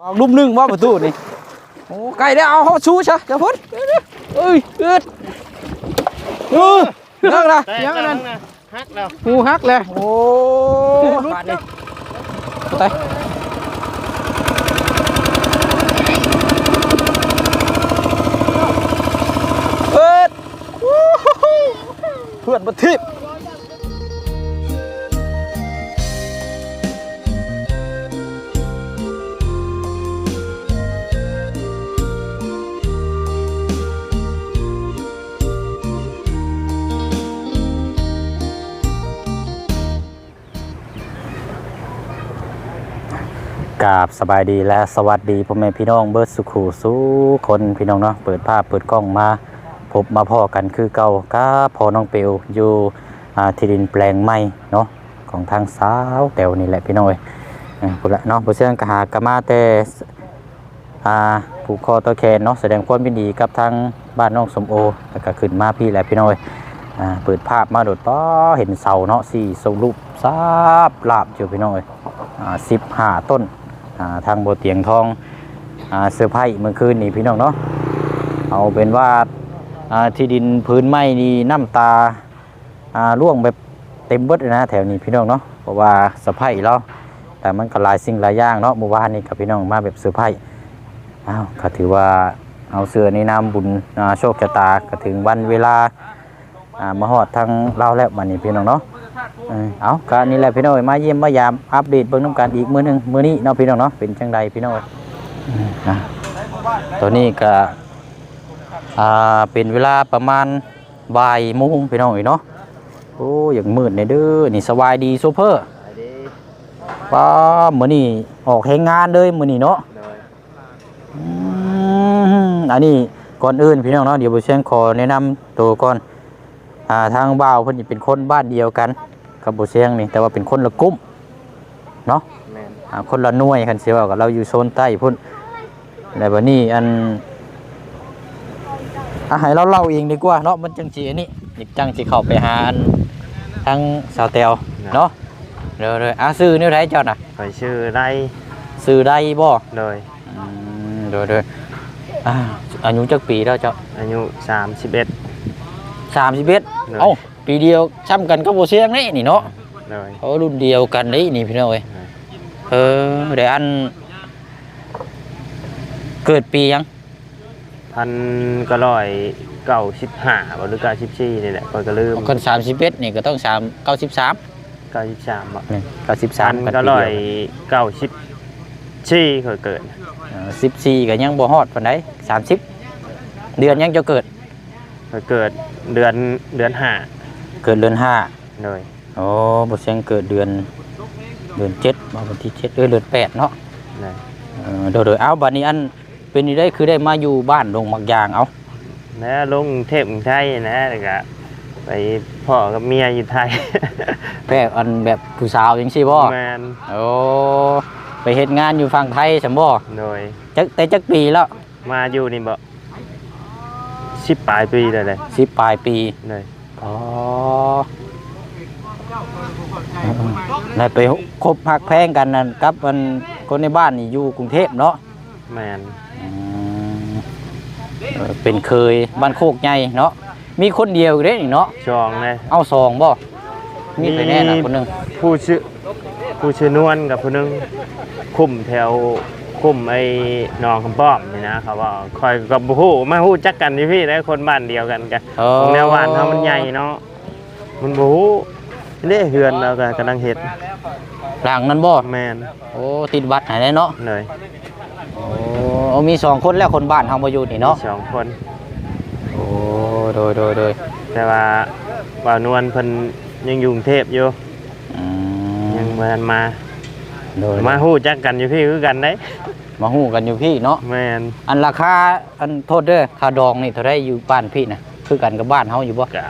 เอาลุ่มหนึ่งว่าประตูนี่โอ้ไก่ได้เอาเขาชูชะจะพ้นเอ้ยเอ็ดเออเลิกละยังอันนั้นฮักแล้วหูฮักเลยโอ้ขาดเลยไปเอ็ดวู้ฮู้ฮู้เพื่อนบัทิบ กาบสบายดีและสวัสดีพ่อแม่พี่น้องเบิร์ดสุขูสู้คนพี่น้องเนาะเปิดภาพเปิดกล้องมาพบมาพ่อกันคือเก่าก็พอน้องเปียวอยู่ที่ดินแปลงใหม่เนาะของทางสาวแตวนี่แหละพี่น้องเอ้ยอ่าพุ่นละเนาะผู้เชี่ยงกหากมาแต่อ่าผูกคอตัวแขนเนาะแสดงความยินดีกับทางบ้านน้องสมโอแล้วก็ขึ้นมาพี่แหละพี่น้องเอ้ยอ่าเปิดภาพมาโดดป้อเห็นเสาเนาะสี่สรูปซาบลาบอยู่พี่น้องเอ้ยอ่าสิบห้าต้น ทางโบเตียงทองเสื้อร์ไผ่เมื่อคืนนี่พี่น้องเนาะเอาเป็นว่าที่ดินพื้นไม้นี่น้ำตาอ่าร่วงแบบเต็มเบิดเลยนะแถวนี้พี่น้องเนาะเพราะว่าเสื้อร์ไผ่เราแต่มันก็หลายสิ่งหลายอย่างเนาะเมื่อวานนี้กับพี่น้องมาแบบเสื้อร์ไผ่อ้าวก็ถือว่าเอาเสื้อในนามบุญโชคชะตาก็ถึงวันเวลามาฮอดทางเราแล้ววันนี้พี่น้องเนาะ เออเอาการนี่แหละพี่น้อยมาเยี่ยมมายามอัปเดตเบิ่งน้ำกันอีกมือหนึงมื้อนี้เนาะพี่น้องเนาะเป็นจังใดพี่น้อยอืมนะตัวนี้ก็อ่าเป็นเวลาประมาณบ่ายโมงพี่น้องเนาะโอ้อย่างมืดเนี่ยเด้อนี่สบายดีซูเปอร์ป้ามื้อนี้ออกแฮงงานเลยมือนี้เนาะอันนี้ก่อนอื่นพี่น้องเนาะเดี๋ยวบ่เชียงขอแนะนำตัวก่อนอ่าทางบ่าวเพิ่นเป็นคนบ้านเดียวกัน กับบ่เสียงนี่แต่ว่าเป็นคนละกลุ่มเนาะแม่นอ่าคนละหน่วยคันสิว่ากับเราอยู่โซนใต้พุ่นแล้วบัดนี้อันอะให้เราเล่าเองดีกว่าเนาะมันจังสิอันนี้อีกจังสิเข้าไปหาอันทางสาวแตวเนาะเด้อๆอะซื้อแนวไหนเจ้าน่ะข่อยชื่อไรซื้อได้บ่โดยอืมเด้อๆอ่าอายุจักปีแล้วเจ้าอายุ31 31 เลย เอ้า ปีเดียวซ้ำกันกับบ่เสียงนี่นี่เนาะโดยเขารุ่นเดียวกันนี่นี่พี่น้องเอ้ยเออเดี๋ยวอัน เกิดปียังพันก็ร้อยเก้าสิบห้าบ่หรือเก้าสิบสี่นี่แหละข่อยก็ลืมคนสามสิบเอ็ดนี่ก็ต้องสามเก้าสิบสามเก้าสิบสามบ่นี่เก้าสิบสาพัมนกันก็ปีร้อเดียยวเก้าสิบสี่ข่อยเกิดสิบสี่ก็ยังบ่ฮอดปานใดสามสิบเดือนยังจะเกิดข่อยเกิดเดือนเดือนห้าเกิดเดือนห้าโดยโอ้บ่เสียงเกิดเดือนเดือนเจ็ดมาวันที่เจ็ดเออเดือนแปดเนาะโดยเออโดยโดยเอาบัดนี้อันเป็นนี่ได้คือได้มาอยู่บ้านดงมักยางเอาแล้วลงเทพกรุงไทยนะแล้วก็ไปพ่อกับเมียอยู่ไทย แพกอันแบบผู้สาวจังซี่บ่แมนโอ้ไปเฮ็ดงานอยู่ฝั่งไทยซั่นบ่โดย จักแต่จักปีแล้วมาอยู่นี่บ่สิบปลายปีเลยเลย สิบปลายปี เลย อ๋อได้ไปคบหักแพงกันนั่นกับมันคนในบ้านนี่อยู่กรุงเทพเนาะแมนอืมเออเป็นเคยบ้านโคกใหญ่เนาะมีคนเดียวอยู่เด้นี่เนาะจองเลยเอาซองบ่มีไปแน่น่ะคนหนึงผู้ชื่อผู้ชื่อนวลกับผู้หนึงคุมแถว คุมไอ้หนองคำป้อมนี่นะเขาว่าคอยกับผู้มาฮู้จักกันอยู่พี่ได้คนบ้านเดียวกันกันเออของแนววานเขามันใหญ่เนาะมันบฮู้นี่เฮือนเราก็กำลังเฮ็ดหลังนั้นบ่แมนโอ้ติดวัดไหนได้เนาะเลยโอ้เอามีสองคนแล้วคนบ้านเฮาบ่อยู่นี่เนาะสองคน โอ้โดยโดยโดยแต่ว่าบ่าวนวลเพิ่นยังอยู่กรุงเทพอยู่อืยังมบ่ทันมาโดยมาฮู้จักกันอยู่พี่คือกันได้ มาฮู้กันอยู่พี่เนาะแมนอันราคาอันโทษเด้อค่าดองนี่เท่าไรอยู่บ้านพี่นะคือกันกับบ้านเฮาอยู่บ่ก็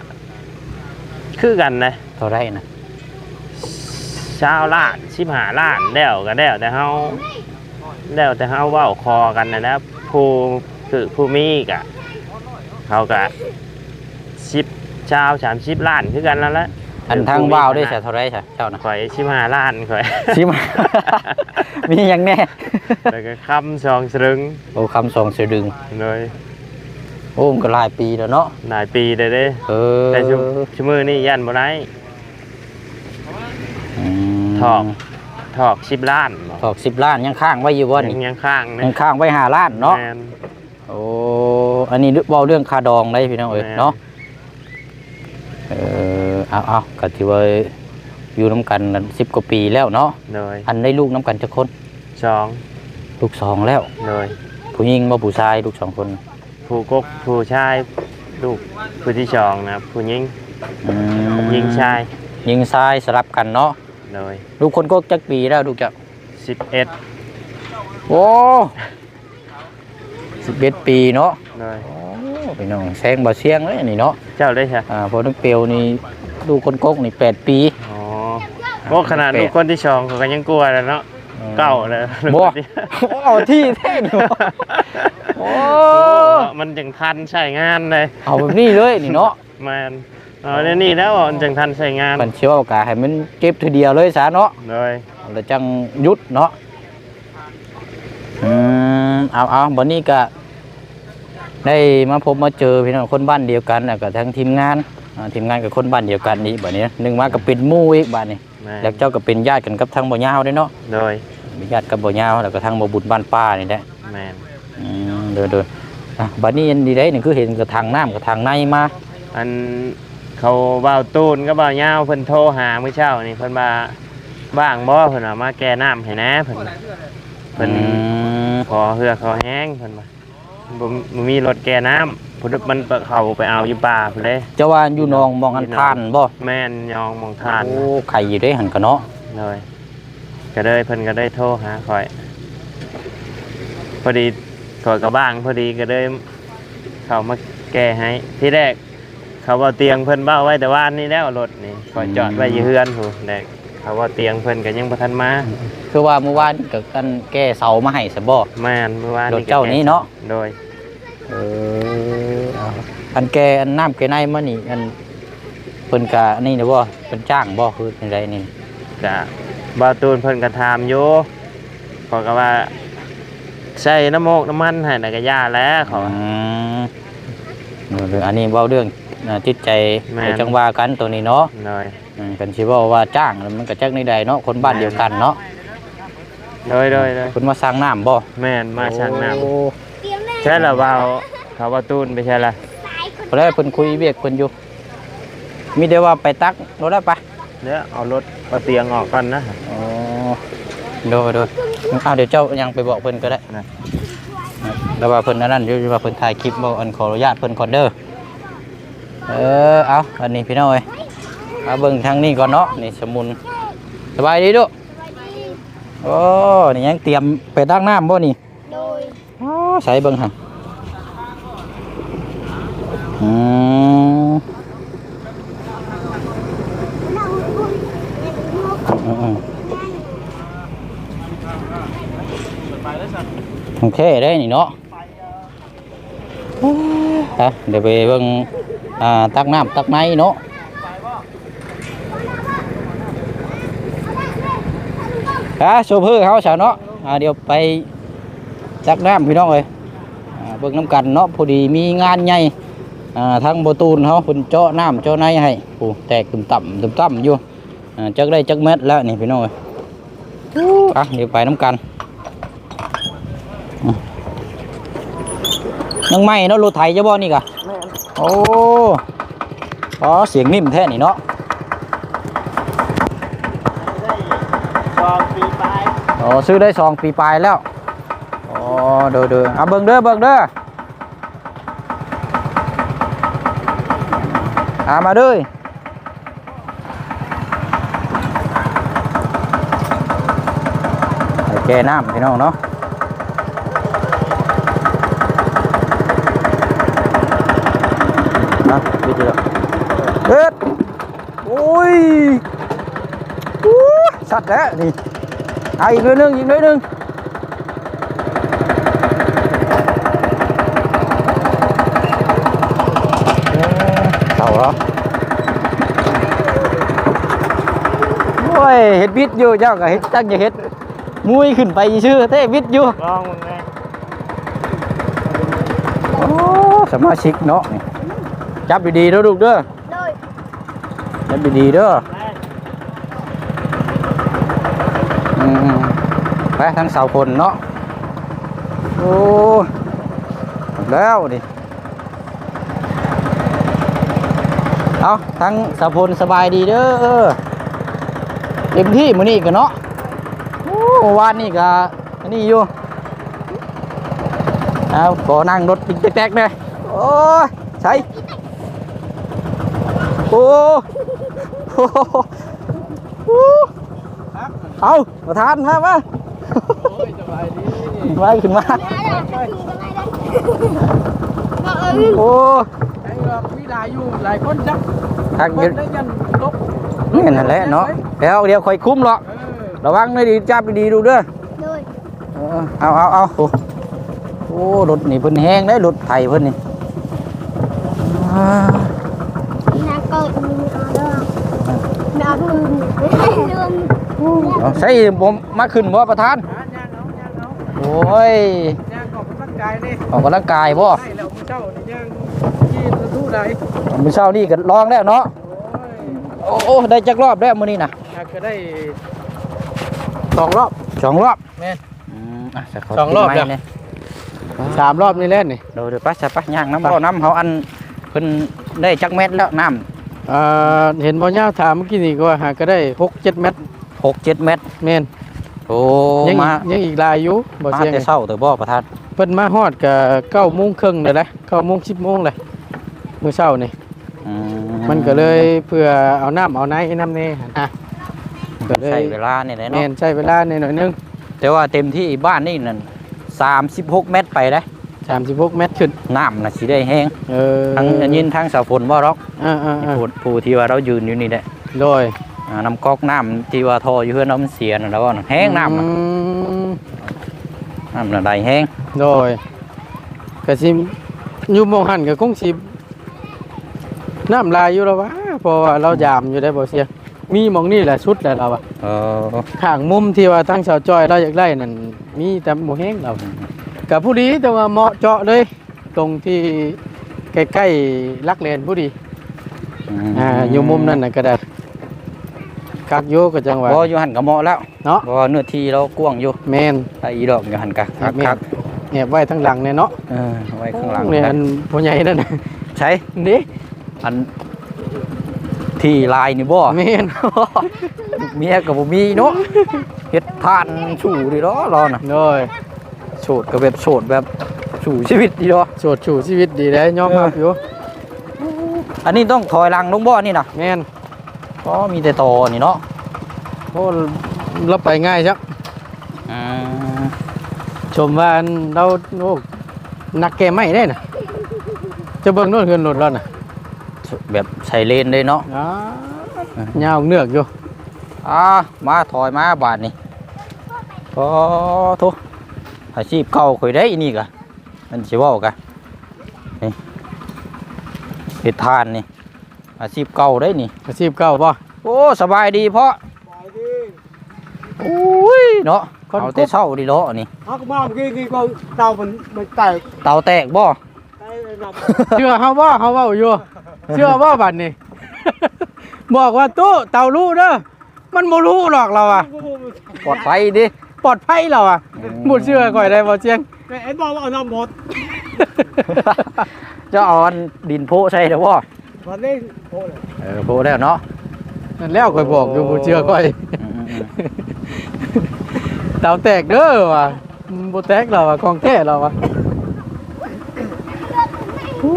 คือกันนะเท่าไรนะชาวล้านชิบหาล้านแล้วก็แล้วแต่เฮาแล้วแต่เฮาเว้าคอกันนะนะผู้คือผู้มีกะเขากะชิบชาวสามชิบล้านคือกันแล้วแหละ อันทางว่าวได้ใช่เท่าไรใช่เจ้านะข่อยชิมหาล้านข่อยชิมา มีหยังแน่แล้วก็คำสองสรึงโอ้คำสองเสยดึงเลยโอ้มันก็หลายปีแล้วเนาะหลายปีเลยเด้เออแต่ชุชุมือนี่ยันบ่ได้มถอกถอกสิบล้านบ่ถอกสิบล้านยังข้างไว้อยู่บ่ยันี่งยังข้างนะยังข้างไว้ห้าล้านเนาะแม่นโอ้อันนี้เว้าเรื่องคาดองได้พี่น้องเอ้ยแม่นเนาะเออ เอาเอาก็ถือว่าอยู่น้ำกันสิบกว่าปีแล้วเนาะเลยอันได้ลูกน้ำกันจะคนสองลูกสองแล้วเลยผู้หญิงบ่ผู้ชายลูกสองคน ผู้กกผู้ชายลูกผู้ที่สองนะครับผู้หญิงอืมหญิงชายยิงชายสลับกันเนาะเลยลูกคนก็จักปีแล้วลูกจักสิบเอ็ดโอ้สิบเอ็ดปีเนาะเลยโอ้พี่น้องแซงบ่เสียงเลยอันนี่เนาะเจ้าได้ใช่อ่าพอนึกเปียวนี่ ลูกคนกกนี่แปดปี อ๋อโอ้ขนาดลูกคนที่สองเขาก็ยังกลัวแล้วเนาะเก่าเลยบ่เอาที่แท้นี่บ่โอ้โอ้มันจังทันใช้งานเลยเอาแบบนี้เลยนี่เนาะแมนเอาเดี๋ยวนี้แล้วมันจังทันใช้งานมันเชื่อว่ากาให้มันเก็บทีเดียวเลยซะเนาะเลยแล้วจังหยุดเนาะอืมเอาเอาบัดนี้ก็ได้มาพบมาเจอพี่น้องคนบ้านเดียวกันน่ะกับทั้งทีมงานอ่า ทีมงานกับคนบ้านเดียวกันนี้บัดนี้หนึ่งมาก็เป็นหมู่อีกบัดนี้แม่นแล้วเจ้าก็เป็นญาติกันกับทางบ่ยาวเด้เนาะโดยเป็นญาติกับบ่ยาวแล้วก็ทางบ่บุญบ้านป้านี่แหละแมนอืมเด้อเด้ออะบัดนี้อันดีได้นี่คือเห็นกระทางน้ำกระทางในมาอันเขาบ่าวตูนก็บ่าวยาวเพิ่นโทรหาเมื่อเช้านี่เพิ่นมาบ้างบ่เพิ่นว่ามาแก้น้ำให้แหนะเพิ่นว่าเพิ่นอืมขอเหือขอแห้งเพิ่นว่าบ่บ่มีรถแก้น้ำ เพิ่นมันไปเข้าไปเอาอยู่ป่าพุ่นเด้เจ้าว่าอยู่หนองมองอันทานบ่แม่นยองมองทานโอ้ไข่อยู่ได้หันกันเนาะเลยก็เลยเพิ่นก็ได้โทรหาข่อย พอดีข่อยก็บ้าง พอดีก็เลยเขามาแก้ให้ ที่แรก เขาว่าเตียงเพิ่นเบ้าไว้แต่ว่านนี่แล้วรถนี่ข่อยจอดไว้อยู่เฮือนหูแรกเขาว่าเตียงเพิ่นก็ยังบ่ทันมาคือว่าเมื่อวานก็กันแก้เสามาให้ซะบ่แม่นเมื่อวานรถเจ้านี่เนาะโดยเออเอาอันแกอันน้ำแกในมานี่อันเพิ่นกะนี่นะบ่เพิ่นจ้างบ่คือจังไดนี่ก็บ่าวตูนเพิ่นก็ถามอยู่เขอยก็ว่า ใส่น้ำโมกน้ำมันให้น่ะก็ย่าแล้วเขาว่าอืมเอออันนี้เว้าเรื่องอ่าจิตใจแม่นเดี๋ยวจังว่ากันตัวนี้เนาะโดยอืมกันสิเว้าว่าจ้างแล้วมันก็จักในใดเนาะคนบ้านเดียวกันเนาะโดยโดยโดยเพิ่นมาสร้างน้ำบ่แม่นมาช่างน้ำโอ้ใช่ละว่าวเขาว่าตูนไปใช่ละ พอแล้วเพิ่นคุยเวียกเพิ่นอยู่ มีแต่ว่าไปตักรถได้ปะเดี๋ยวเอารถเอาเตียงออกก่อนนะอ๋อโดยโดยเอาเดี๋ยวเจ้ายังไปบอกเพิ่นก็ได้นะแล้วว่าเพิ่นอันนั้นอยู่ว่าเพิ่นถ่ายคลิปบ่อันขออนุญาตเพิ่นก่อนเด้อเออเอาอันนี้พี่น้องเอ้ยเอาเบิ่งทางนี้ก่อนเนาะนี่สมุนสบายดีลูกโอ้นี่ยังเตรียมไปตั้งน้ำบ่นี่โดยอ๋อใส่เบิ่งหั่น อืมโอเคได้นี่เนาะฮะเดี๋ยวไปเบิ่งอ่าตักน้ำตักไนเนาะฮะโชเฟอร์เขาเฉาเนาะอ่าเดี๋ยวไปตักน้ำพี่น้องเลยเบิ่งน้ำกันเนาะพอดีมีงานใหญ่ อ่าทั้งประตูนเขาเพิ่นเจาะน้ำเจาะในให้โอ้แตกตุ่มต่ำตุ่มต่ำอยู่อ่าจักได้จักเม็ดแล้วนี่พี่น้องเอ้ยอะเดี๋ยวไปน้ำกันยังไม่เนาะรถไถจะบ่นี่กะโอ้อ๋อเสียงนิ่มแท้นี่เนาะชอบปีปลายอ๋อซื้อได้สองปีปลายแล้วอ๋อเด้อเด้อเอาเบิ่งเด้อเบิ่งเด้อ อามาเด้อให้แก้น้ำพี่น้องเนาะนะดีเดียวเฮ็ดโอ้ยอู้สัตว์แล้วนี่เอาอีกหน่อยหนึงอีกหน่อยหนึง เออเต่าเหรอเฮ็ดวิทย์อยู่เจ้าก็เฮ็ดตั้งจะเฮ็ดมุ้ยขึ้นไปชื่อเท่วิทย์อยู่ลองมึงไงโอ้สมาชิกเนาะนี่จับดีๆเด้อลูกเด้อโดยจับดีๆเด้ออืมไปทั้งเสาคนเนาะโอ้หมดแล้วดิ เอาทั้งเสาพลสบายดีเด้อเต็มที่มื้อนี้กันเนาะโอ้เมื่อวานนี่ก็อันนี้อยู่เอาขอนั่งรถติ๊กแต๊กๆเลยโอ้ยใช่โอ้โหโอ้เอาประธานมามาไว้ขึ้นมามาเอ้ยโอ้ไอ้เรามี หลายอยู่หลายคนจักทางคเดียนวได้ยันลบนี่นั่นแหละเนาะแล้วเดี๋ยวคอยคุ้มหรอกเออระวังไม่ดีจับดีๆดูเด้อโดยเออเอาเอาเอาโอ้โอ้รถนี่เพิ่นแห้งได้รถไถเพิ่นนี่อ่านาเกิดมีอาเด้อนาบึงเรื่องเอาใช่ผมมาขึ้นบ่ประธานหาย่างเอาย่างเอาโอ้ยย่างออกกำลังกายนี่ออกกำลังกายบ่ ให้แล้วมื้อเช้านี่ย่างยี่ประตูใดมื้อเช้านี่ก็ลองแล้วเนาะโอ้ยโอ้โอ้ได้จักรอบแล้วมื้อนี้น่ะอยากจะได้สองรอบสองรอบแม่น อืมอะจะขสองรอบติดจ้ะไม้เนี่ยสามรอบนี่แหละนี่เดี๋ยวเดี๋ยวไปจะไปย่างน้ำบ่น้ำเขาอันเพิ่นได้จักเม็ดแล้วน้เอ่อเห็นบ่ย่าถามเมื่อกี้นี่ก็ว่าหาก็ได้หกเจ็ดเม็ดำหกเจ็ดเม็ดแม่นโอ้ยังอีมากยังอีกหลายอยู่บ่มาเสียงแต่เช้าแต่บ่ประธานเพิ่นมาฮอดก็เก้าโมงครึ่งเลยนะเก้าโมงสิบโมงเลย มื้อเช้านี่อืมันก็เลยเพื่อเอาน้ำเอาไหนน้ำนี่นะก็เลยใช้เวลาเนี่ยแหละแม่เนาะนใช้เวลาในหน่อยนึงแต่ว่าเต็มที่บ้านนี่นั่นสามสิบหกเมตรไปได้สามสิบหกเมตรขึ้นน้ำน่ะสิได้แห้งเออทั้งยินทั้งเสาฝนบ่หรอกอ่าอ่าอ่าผู้ผู้ที่ว่าเรายืนอยู่นี่แหละโดยอ่าน้ำก๊อกน้ำที่ว่าทออยู่เพื่อนน้ำมันเสียน่ะแล้วก็แห้งน้ำน่ะอืมน้ำน่ะได้แห้งโดยก็สิอยู่หมองหันก็คงสิ น้ำลายอยู่แล้ววะเพราะว่าเรายามอยู่ได้บ่เสียมีหมองนี่แหละชุดแหละเราอะเออข้างมุมที่ว่าทั้งชาวจ้อยเราอยากได้นั่นมีแต่บ่แห้งเรากับผู้ดีแต่ว่าเหมาะเจาะเลย ตรงที่ใกล้ๆลักเลนผู้ดีอ่าอยู่มุมนั่นน่ะก็ได้กักโยก็จังหวะบ่อยู่หันก็เหมาะแล้วเนาะบ่เนื้อที่เรากว้างอยู่แมนถ้าอีดอกอยู่หันกะคักแม่นคักแอบไว้ทั้งหลังเนี่ยเนาะเออไว้ข้างหลังเนี่ยอันผู้ใหญ่นั่นน่ะใช้นี่ อันที่ลายนี่บ่แมนเมียกับบ่มีเนาะเฮ็ดทานสู่ดิเนาะรอน่ะโดยโสดก็แบบโสดแบบสู่ชีวิตดีเนาะโสดชูชีวิตดีได้ยอมรับอยู่อันนี้ต้องถอยหลังลงบ่อนี่น่ะแมนก็มีแต่ตอนี่เนาะโอ้เราไปง่ายจักอืมชมว่าอันเราโอ้นักแกไม่ได้น่ะจะเบิ่งโน่นเฮือนรถแล้วน่ะ แบบใส่เลนเลยเนาะอ๋อยาวเนือกอยู่อ่ามาถอยมาบาดนี่ก็ทุอาชีพเก่าข่อยได้อีนี่กะมันสิเว้ากะนี่เฮ็ดทานนี่ อาชีพเก่าได้นี่ อาชีพเก่าป่ะโอ้สบายดีเพราะโอ้ยเนาะเอาแต่เช้าดีเนาะนี่เขาก็มาเมื่อกี้นี่ก็เตามันมันแตกเตาแตกบ่ไอ้นำเชื่อเขาว่าเขาเว่าอยู่ เชื่อว่าบัดนี้ บอกว่าตู้เต่ารู้เด้อมันบ่รู้หรอกเราอะ ปลอดภัยดิ ปลอดภัยเราอะหมดเชื่อก่อยได้บ่เจียงแต่เอ็นบอกว่าเอาน้ำหมดเจะเอาอันดินโพใช่เด้อบ่วันนี้โอ้ยเออโพแล้วเนาะนั่นแล้วก่อยบอกอยู่บ่เชื่อก่อยอืมอืมเต่าแตกเด้อว่ะบ่แตกเราอะของแท้เราอะ อู้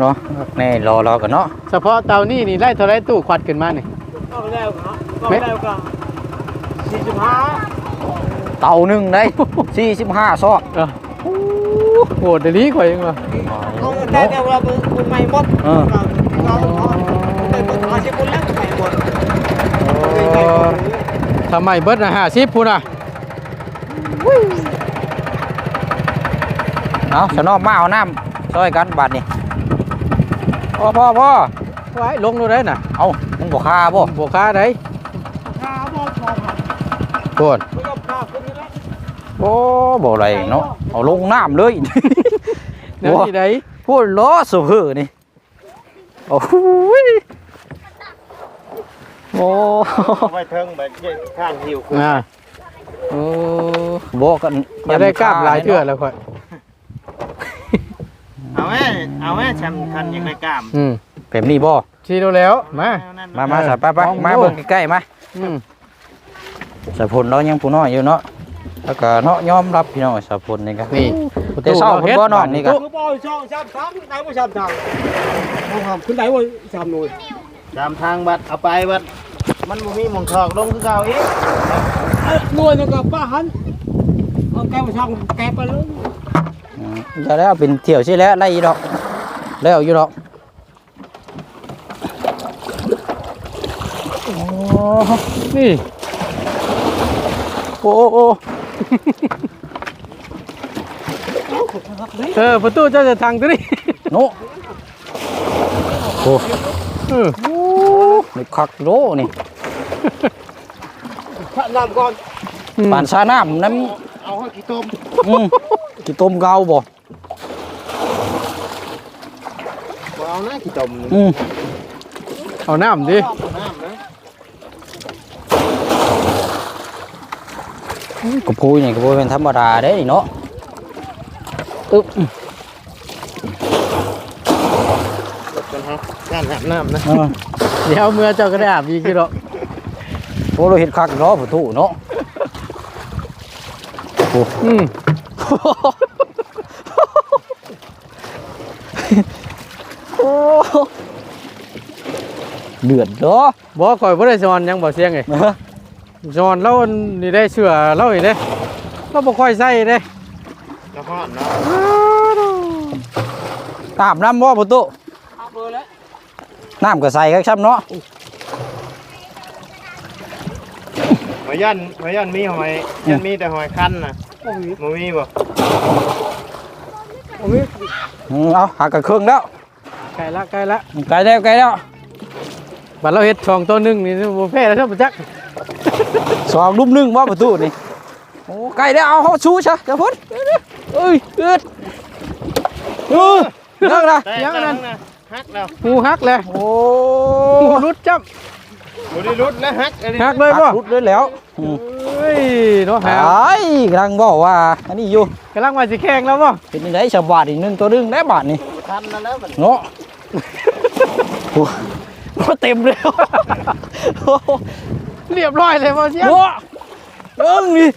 เนาะแน่รอรอกันเนาะเฉพาะเต่านี่นี่ไล่เท่าไรตู้ควัดขึ้นมานี่ก็ไปแล้วครับก็ไปแล้วก็สี่สิบห้าเตาหนึ่งได้สี่สิบห้าซอกเออโหดเดี๋ยวนี้ข่อยยังว่าเขาแต่เดี๋ยวเราเป็นใหม่หมดเออเราเราได้หมดอาชีพคนแล้วใหม่หมดทำไมเบิดน่ะ50พุ่นน่ะเอาสนอมาเอาน้ำช่วยกันบาดนี่ พ่อพ่อพ่อไว้ลงดูได้น่ะเอามึงบอกค่าบ่บ่ค้าได้ขาบอกพอขาโกนไม่ต้องพาคนนี้แล้วโอ้บ่อะไรเนาะเอาลงน้ำเลยแนวที่ใดพูดล้อสุเหือนี่โอ้โหยโอ้ไว้เทิงแบบข้างหิวอ่าโอ้บอกกันอย่าได้กล้ามหลายเทื่อแล้วค่อย เอาแม่ เอาแม่แชมป์คันยังได้กล้ามอืมแบบนี้บ่ทีดูแล้วมา มามาสายไปไปลองดูมาเบิ่งใกล้ๆมาอืมสายพลเรายังผู้น้อยอยู่เนาะแล้วก็เนาะยอมรับพี่น้องสายพลนี่ก็นี่แต่เศร้าเพิ่นบ่นอนนี่ก็คือบ่ช่องชามทางไหนบ่ชามทางเอาครับขึ้นไหนบ่ชามหน่วยตามทางบัดเอาไปบัดมันบ่มีหมองถอกลงคือเก่าอีกเอ้ยหน่วยนึงกับป้าหันเอาแกบ่ช่องแกไปเลยอืมจะแล้วเป็นเที่ยวใช่แล้วไล่อีดอก แล้วอยู่ดอกโอ้นี่โอ้โอ้เออประตูเจ้าจะทางตัวนี้โนโอ้เออนี่คักโลนี่พระน้ำก่อนปานซาน้ำน้เอาให้ขี้ต้มำอืมกี่ต้มเกาบ่ บ่เอานะขี้ต้มนี่อืมเอาน้ำดิน้ำนะกระพูนี่กระพูเป็นธรรมดาเด้นี่เนาะอึ๊บกันฮะงานอาบน้ำนะเออเดี๋ยวเมื่อเจ้าก็ได้อาบอีกทีหรอกโอ้เราเห็ดคักเนาะผู้ถูเนาะโอ้ อืม โอ้ เดือดเนาะบ่ข่อยบ่ได้สอนหยังบ่เสียงไงเออสอนเรานี่ได้เชื่อเราอีกเด้เราบ่ค่อยใส่เด้แล้วก็เนาะตามน้ำบ่ผู้ถูเอาเบอร์แล้วน้ำก็ใส่ครับเนาะหอยยันหอยยันมีหอยยันมีแต่หอยคันน่ะโอ้ยบ่มีบ่โอ้ยอืมเอาหักกับเครื่องแล้วไกลละไกลละไกลแล้วไกลแล้ว บัดเราเฮ็ดช่องตัวหนึงนี่บ่แพ้แล้วเท่าบ่จักสองลุ่มหนึ่งว่าประตูนี่โอ้ไกลแล้วเอาเขาชูชะจะพ้นเอ้ยเอ็ดเออเลิกละแต่ยังอันนั้นนะฮักแล้วหูหักเลยโอ้หูรุดจับบ่ได้รุดแล้วฮักอันนี้หักเลยบ่รุดเลยแล้วอืมเฮ้ยเนาะหาไอ้กำลังบอกว่าอันนี้อยู่กำลังว่าสิแข่งแล้วบ่เป็นยังไงชาวบ้านอีกหนึ่งตัวหนึงได้บาทนี่คันนั่นแล้วมันเนาะโอ้ โหเต็มเลยโอ้โหเรียบร้อยเลยบ่เสียงเนาะเอิ้งนี่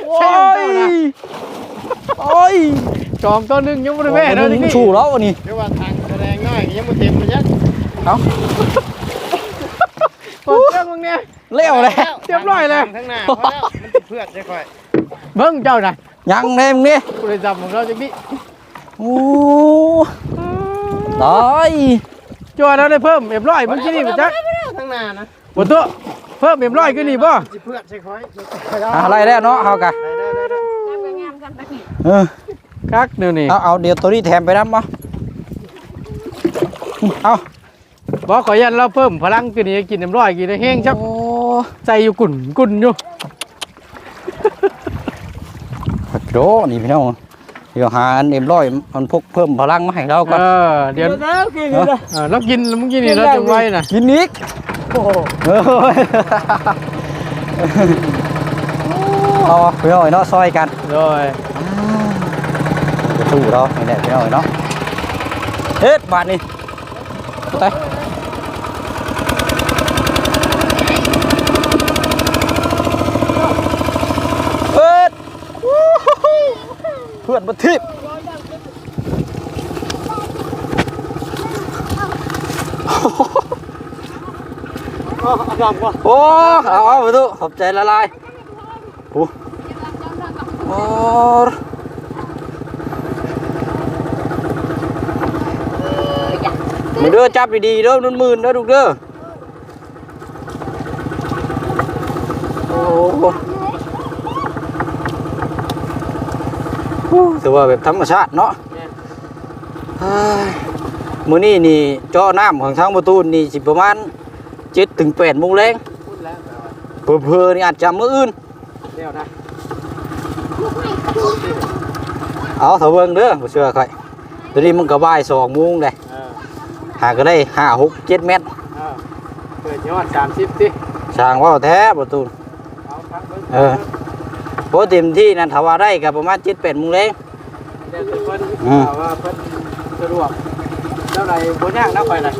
โอ้แช่งยเจ้านะโอ้ยช่องตัวหนึงยังบ่ได้แพ้โอ้แล้วยนี่มึงชูแล้วอันนี้เรียกว่าทางแสดงน้อยยังบ่เต็มเลยจ้ะเอ้าบ่เสียงมึงเนี่ยเลี้ยวเลยเรียบร้อยเลยทั้งหน้าพอแล้วมันสิเพื่อนได้ค่อยเบิ่งเจ้าน่ะยังเนมงนี่ผู้ได้จับของเราจังนี้โอ้ได้ จัวเราได้เพิ่มเอ็มร้อยเมื่อกี้นี่บ่จักทั้งหน้านะบ่ตัวเพิ่มเอ็มร้อยขึ้นนี่บ่สิเพื่อนใช่ค่อยอะไรแล้วเนาะเอากะได้ได้ได้ได้งามกันไปเออคักเดี๋ยวนี้เอาเอาเดี๋ยวตัวนี้แถมไปน้ำมาเอาบ่ขอยันเราเพิ่มพลังขึ้นนี่กินเอ็มร้อยกินได้แห้งชักโอ้ใจอยู่กุ่นกุ่นอยู่ปัดโดนี่พี่น้อง เดี๋ยวหาอันเอ็มร้อยมันพกเพิ่มพลังมาให้เราก่อนเออเดี๋ยวเดี๋ยวแล้วกินเลยนะเออเรากินเมื่อกี้นี่เราจะไว้น่ะกินอีกโอ้โหเออเอาพี่น้องเนาะซอยกันโดยกระสู้เรานี่แหละพี่น้องเนาะเฮ็ดบาทนี่ไปเปิดวู้ฮู้เพื่อน บัทิพโอ้เอาเอาไปดูขอบใจละลายโอ้โอ้มือเด้อจับดีๆเด้อนุ่นมืนเด้อลูเด้อโอ้โหโอ้ ถือว่าแบบธรรมชาติเนาะเฮ้ยมื้อนี้นี่เจาะน้ำของทางประตูนี่สิประมาณเจ็ดถึงแปดโมงแรงเพื่อๆนี่อาจจะมื้ออื่นเดี๋ยวนะเอาเถอะเบิ่งเด้อบ่เชื่อค่อยตัวนี้มันก็บ่าย2โมงเลยเออหาก็ได้5 6 7เมตรเออเปิดยอด30สิสร้างว่าวแท้ประตูเอาครับบิ่งเออโพเต็มที่นั่นถ้าว่าได้ก็ประมาณ7 8โมงแลง เดี๋ยวเพิ่นอืมเอาว่าเพิ่นสะดวกเจ้าไหนบ่ยากนะไปน่ะ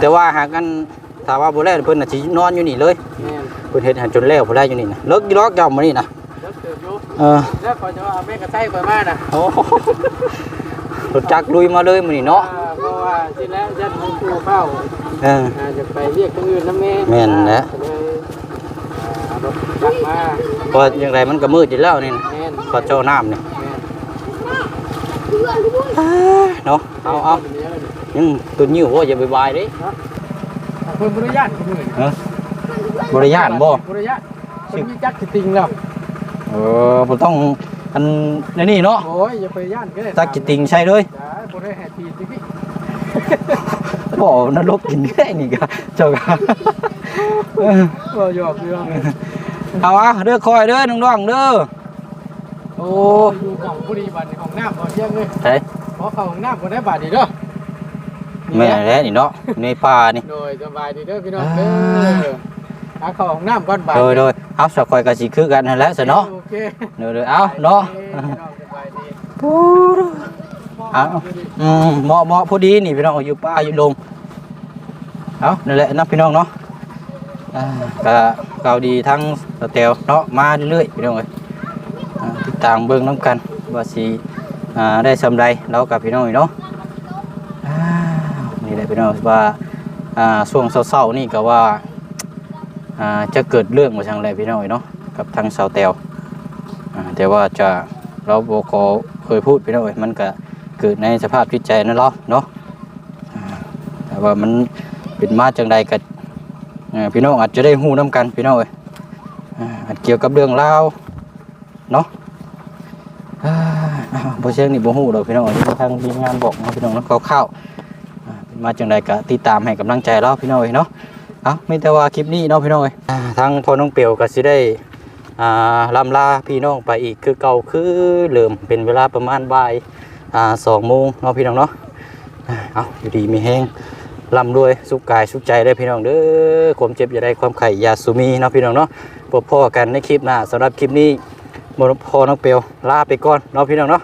แต่ว่าหากกันถ้าว่าบ่แล้วเพิ่นน่ะสินอนอยู่นี่เลยแม่นเพิ่นเฮ็ดให้จนแล้วพุ่นได้อยู่นี่นะเลิกอยู่ล็อกยอมมานี่นะเดี๋ยวเติบอยู่เออแล้วขอจะเอาแม่กระไส้ไปมาน่ะโอ้โหรถจักรลุยมาเลยมื้อนี้เนาะอ่เพราะว่าสิแล้วยันหลวงปู่เข้าเอออาจะไปเรียกคนอื่นนะแม่แม่นแหละก็เลยอ่าเอารถจักรมาเพราะอย่างไรมันก็มืดอยู่แล้วนี่นะแม่นพอเจ้าน้ำนี่แม่น เนาะเอาเอาอืมตัวนิ้วว่าอย่าไปบายเด้เพิ่นบริญาตคนอื่นเออบ่ได้ย่านบ่บริญาตเพิ่นมีจักรสิติงแล้วเออบ่ต้องอันในนี่เนาะโอ้ยอย่าไปย่านก็ได้ตักกิติงใช่เลยจ้าบ่ได้ให้ทีสิพี่บ่นรกกินแค่นี่ก็เจ้าก็เออบ่หยอกเรื่องเอาอะเด้อคอยเด้อน้องๆเด้อโอ้อยู่ของผู้ดีบัดในของน้ำบ่เที่ยงเลยใช่ ขอเข้าของน้ำบ่ได้บาดดีเด้อแม่แล้วนี่เนาะในป่านี่ โดยสบายดีเด้อพี่น้องเด้อหาเข้าของน้ำก่อนบาดโดยโดยเอาสักคอยก็สิคือกันนั่นแหละซะเนาะโอเคเดี๋ยวเดี๋ยวเอาเนาะพี่น้องสบายดีเอาอืมเหมาะเหมาะพอดีนี่พี่น้องอยู่ป่าอยู่ดงเอานั่นแหละนะพี่น้องเนาะอ่าก็ข่าวดีทั้งสเตลเนาะมาเรื่อยๆพี่น้องเอ้ยอ่าติดตามเบิ่งน้ำกันว่าสิ อ่าได้สำไรเรากับพี่น้องอีกเนาะนี่แหละพี่น้องว่าอ่าช่วงเศร้าๆนี่ก็ว่าอ่าจะเกิดเรื่องมาทางไรพี่น้องอีกเนาะกับทางสาวเตลอ่าแต่ว่าจะเราบขอเคยพูดพี่น้องเอ้ยมันก็เกิดในสภาพจิตใจนั่นเนาเนาะแต่ว่ามันเป็นมาจังใดกับพี่น้องอาจจะได้หูน้ำกันพี่น้องเอ้ยอาจเกี่ยวกับเรื่องราเนาะ บ่เชิงนี่บ่ฮู้ดอกพี่น้องเอ้ยทางทีมงานบอกเนาะพี่น้องเนาะคร่าวๆอ่าเป็นมาจังใดก็ติดตามให้กำลังใจเราพี่น้องเอ้ยเนาะเอาไม่แต่ว่าคลิปนี้เนาะพี่น้องเอ้ยอ่าทางพ่อน้องเปียวก็สิได้อ่าลำลาพี่น้องไปอีกคือเก่าคือเริ่มเป็นเวลาประมาณบ่ายอ่าสองโมงเนาะพี่น้องเนาะอ่าเอาอยู่ดีมีแห้งลำรวยสุขกายสุขใจได้พี่น้องเด้อความเจ็บอย่าได้ความไข่อยาสุมีเนาะพี่น้องเนาะพบพ่อกันในคลิปหน้าสำหรับคลิปนี้หมดพอน้องเปียวลาไปก่อนเนาะพี่น้องเนาะ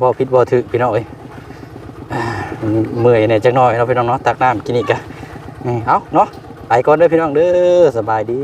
บ่ผิดบ่ถึกพี่น้องเอ้ยเมื่อยเนี่ยจักหน่อยเราะพี่น้องเนาะตักน้ำกินอีกอะนี่เอาเนาะไปก่อนเด้อพี่น้องเด้อสบายดี